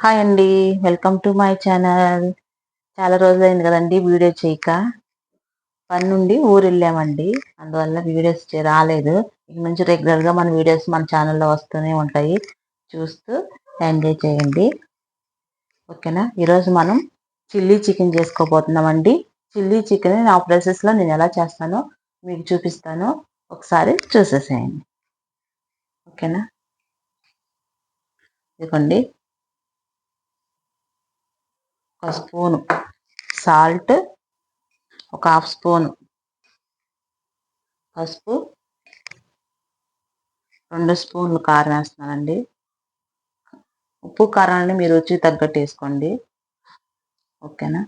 Hi అండి welcome to my channel చాలా రోజులైంది కదండి వీడియో చేయక. పని నుండి ఊరు వెళ్ళామండి అందువల్ల వీడియోస్ రాలేదు. ఇక నుంచి రెగ్యులర్గా మన వీడియోస్ మన ఛానల్లో వస్తూనే ఉంటాయి. చూస్తూ ఎంజాయ్ చేయండి. ఓకేనా? ఈరోజు మనం చిల్లీ చికెన్ చేసుకోబోతున్నామండి చిల్లీ చికెన్ నా ప్రాసెస్లో నేను ఎలా చేస్తానో మీకు చూపిస్తాను. ఒకసారి చూసేసేయండి. ఓకేనా? ఇదిగోండి. ఒక స్పూను సాల్ట్ ఒక హాఫ్ స్పూన్ పసుపు రెండు స్పూన్లు కారం వేస్తున్నానండి. ఉప్పు కారాన్ని మీరు రుచి తగ్గట్టు వేసుకోండి. ఓకేనా?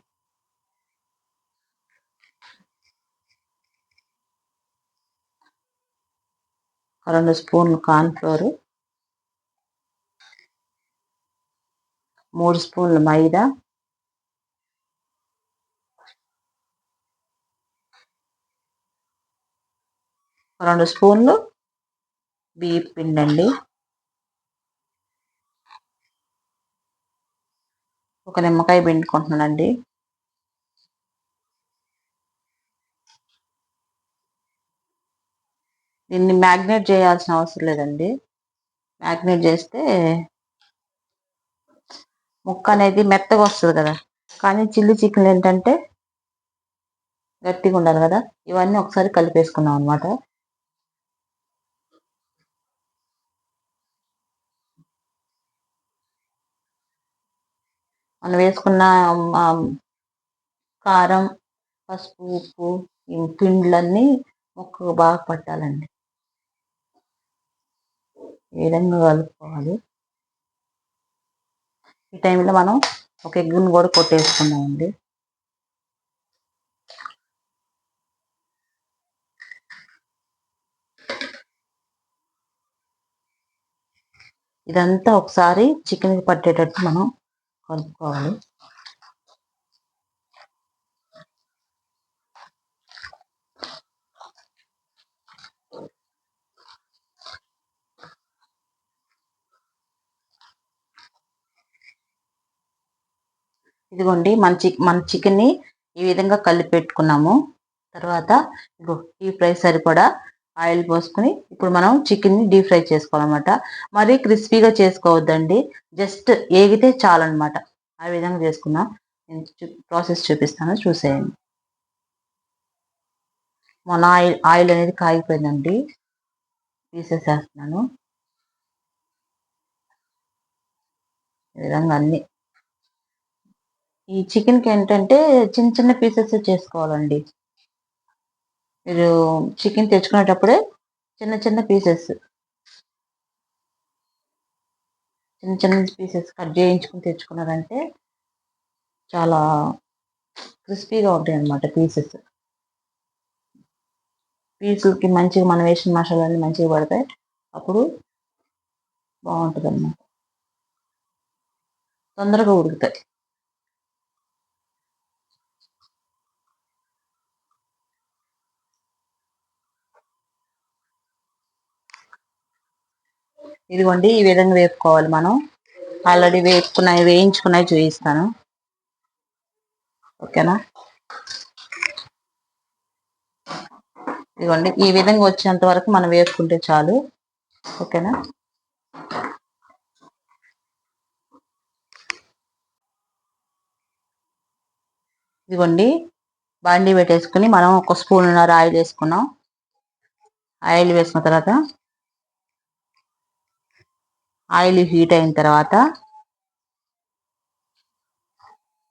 రెండు స్పూన్లు కార్న్ఫ్లోరు మూడు స్పూన్లు మైదా రెండు స్పూన్లు బియ్య పిండి అండి. ఒక నిమ్మకాయ పిండుకుంటున్నానండి. దీన్ని మ్యాగ్నేట్ చేయాల్సిన అవసరం లేదండి. మ్యాగ్నేట్ చేస్తే ముక్క అనేది మెత్తగా వస్తుంది కదా. కానీ చిల్లీ చికెన్ ఏంటంటే గట్టిగా ఉండాలి కదా. ఇవన్నీ ఒకసారి కలిపేసుకున్నాం అనమాట మనం వేసుకున్న కారం పసుపు ఉప్పు పిండ్లన్నీ మొక్కకు బాగా పట్టాలండి. ఈ విధంగా కలుపుకోవాలి? ఈ టైంలో మనం ఒక ఎగ్గును కూడా కొట్టేసుకున్నామండి ఇదంతా ఒకసారి చికెన్కి పట్టేటట్టు మనం కలుపుకోవాలి ఇదిగోండి మన చిక్ మన చికెన్ని ఈ విధంగా కలిపి పెట్టుకున్నాము. తర్వాత ఇగో ఈ ఫ్రై సరిపడా ఆయిల్ పోసుకుని ఇప్పుడు మనం చికెన్ని డీప్ ఫ్రై చేసుకోవాలన్నమాట. మరీ క్రిస్పీగా చేసుకోవద్దండి. జస్ట్ ఏగితే చాలన్నమాట. ఆ విధంగా చేసుకున్నాం నేను ప్రాసెస్ చూపిస్తాను. చూసేయండి. మన ఆయిల్ ఆయిల్ అనేది కాగిపోయిందండి. తీసేసేస్తున్నాను. ఈ విధంగా అన్ని. ఈ చికెన్కి ఏంటంటే చిన్న చిన్న పీసెస్ చేసుకోవాలండి. మీరు చికెన్ తెచ్చుకునేటప్పుడే చిన్న చిన్న పీసెస్ చిన్న చిన్న పీసెస్ కట్ చేయించుకుని తెచ్చుకున్నారంటే చాలా క్రిస్పీగా ఉంటాయి అన్నమాట పీసెస్ పీసులకి మంచిగా మనం వేసిన మసాలాన్ని మంచిగా పడతాయి అప్పుడు బాగుంటుంది అన్నమాట తొందరగా ఉడుకుతాయి. ఇదిగోండి ఈ విధంగా వేపుకోవాలి మనం. ఆల్రెడీ వేపుకున్నాయి వేయించుకున్నాయి చూపిస్తాను. ఓకేనా? ఇదిగోండి ఈ విధంగా వచ్చేంత వరకు మనం వేసుకుంటే చాలు. ఓకేనా? ఇదిగోండి బాండీ పెట్టేసుకుని మనం ఒక స్పూన్ ఆయిల్ వేసుకున్నాం. ఆయిల్ వేసుకున్న తర్వాత ఆయిల్ హీట్ అయిన తర్వాత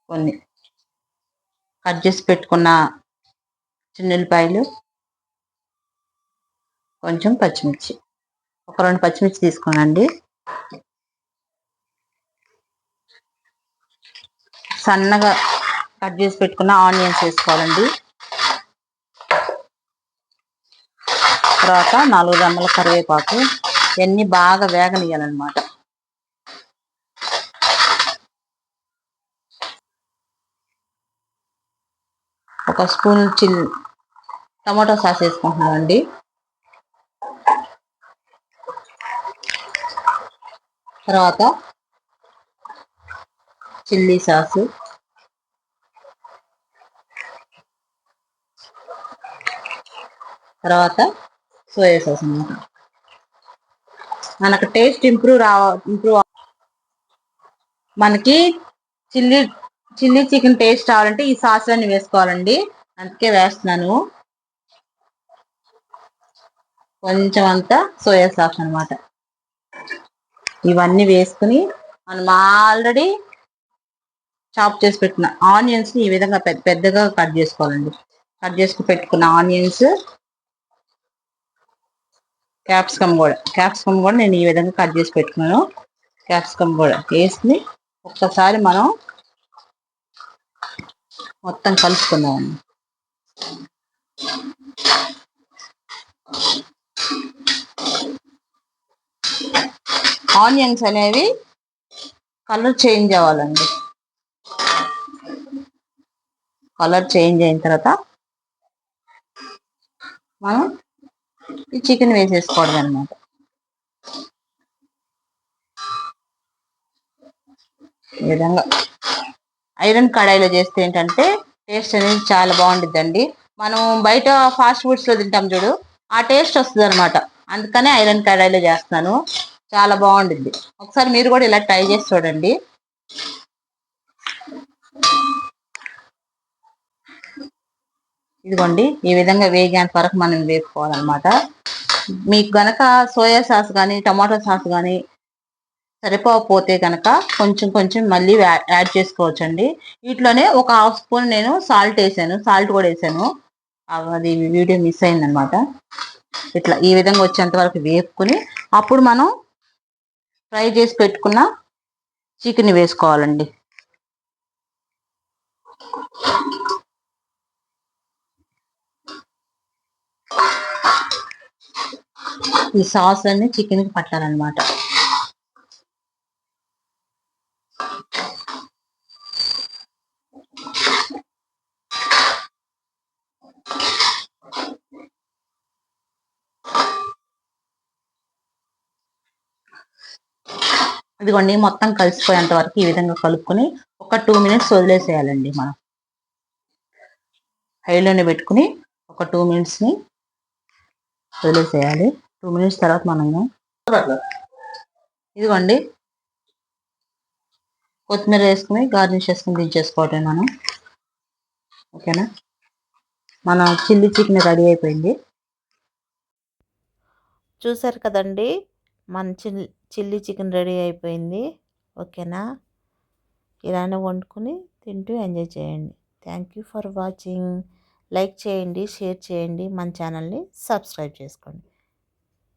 కొన్ని కట్ చేసి పెట్టుకున్న చిన్నులపాయలు కొంచెం పచ్చిమిర్చి. ఒక రెండు పచ్చిమిర్చి తీసుకోనండి. సన్నగా కట్ చేసి పెట్టుకున్న ఆనియన్స్ వేసుకోవాలండి. తర్వాత నాలుగు దమ్మల కరివేపాకు ఇవన్నీ బాగా వేగనియాలన్నమాట ఒక స్పూన్ చిల్ టమాటో సాస్ వేసుకుంటున్నామండి తర్వాత చిల్లీ సాసు. తర్వాత సోయా సాస్ అన్నమాట. మనకు టేస్ట్ ఇంప్రూవ్ రావ ఇంప్రూవ్ మనకి చిల్లీ చిల్లీ చికెన్ టేస్ట్ రావాలంటే ఈ సాస్ అన్ని వేసుకోవాలండి. అందుకే వేస్తున్నాను. కొంచెం అంతా సోయా సాస్ అనమాట ఇవన్నీ వేసుకుని మనం ఆల్రెడీ చాప్ చేసి పెట్టిన ఆనియన్స్ని ఈ విధంగా పెద్ద పెద్దగా కట్ చేసుకోవాలండి. కట్ చేసుకు పెట్టుకున్న ఆనియన్స్ క్యాప్సికమ్ కూడా. క్యాప్సికమ్ కూడా నేను ఈ విధంగా కట్ చేసి పెట్టుకున్నాను. క్యాప్సికమ్ కూడా వేసుకుని ఒక్కసారి మనం మొత్తం కలుపుకుందాం. ఆనియన్స్ అనేవి కలర్ చేంజ్ అవ్వాలండి. కలర్ చేంజ్ అయిన తర్వాత మనం ఈ చికెన్ వేసేసుకోవడం అనమాట ఈ విధంగా ఐరన్ కడాయిలో చేస్తే ఏంటంటే టేస్ట్ అనేది చాలా బాగుంటుందండి మనం బయట ఫాస్ట్ ఫుడ్స్లో తింటాం చూడు ఆ టేస్ట్ వస్తుంది అనమాట అందుకనే ఐరన్ కడాయిలో చేస్తున్నాను. చాలా బాగుంటుంది ఒకసారి మీరు కూడా ఇలా ట్రై చేసి చూడండి. ఇదిగోండి ఈ విధంగా వేగేంత వరకు మనం వేపుకోవాలన్నమాట మీకు గనక సోయా సాస్ కానీ టమాటో సాస్ కానీ సరిపోకపోతే కనుక కొంచెం కొంచెం మళ్ళీ యాడ్ చేసుకోవచ్చండి. వీటిలోనే ఒక హాఫ్ స్పూన్ నేను సాల్ట్ వేసాను సాల్ట్ కూడా వేసాను. అది వీడియో మిస్ అయిందనమాట ఇట్లా ఈ విధంగా వచ్చేంత వరకు వేపుకుని అప్పుడు మనం ఫ్రై చేసి పెట్టుకున్న చికెన్ వేసుకోవాలండి. ఈ సాస్ అన్ని చికెన్కి పట్టాలన్నమాట. ఇదిగోండి మొత్తం కలిసిపోయేంత వరకు ఈ విధంగా కలుపుకొని ఒక టూ మినిట్స్ వదిలేసేయాలండి మనం. హైలోనే పెట్టుకుని ఒక టూ మినిట్స్ని వదిలేసేయాలి. టూ మినిట్స్ తర్వాత మనము ఇదిగోండి. కొత్తిమీర వేసుకుని గార్నిష్ చేసుకుని దించేసుకోవటం మనం. ఓకేనా? మన చిల్లీ చికెన్ రెడీ అయిపోయింది. చూసారు కదండి? మన చిల్లీ చిల్లీ చికెన్ రెడీ అయిపోయింది. ఓకేనా? ఇలానే వండుకొని తింటూ ఎంజాయ్ చేయండి. Thank you for watching. Like చేయండి షేర్ చేయండి. మన ఛానల్ని సబ్స్క్రైబ్ చేసుకోండి.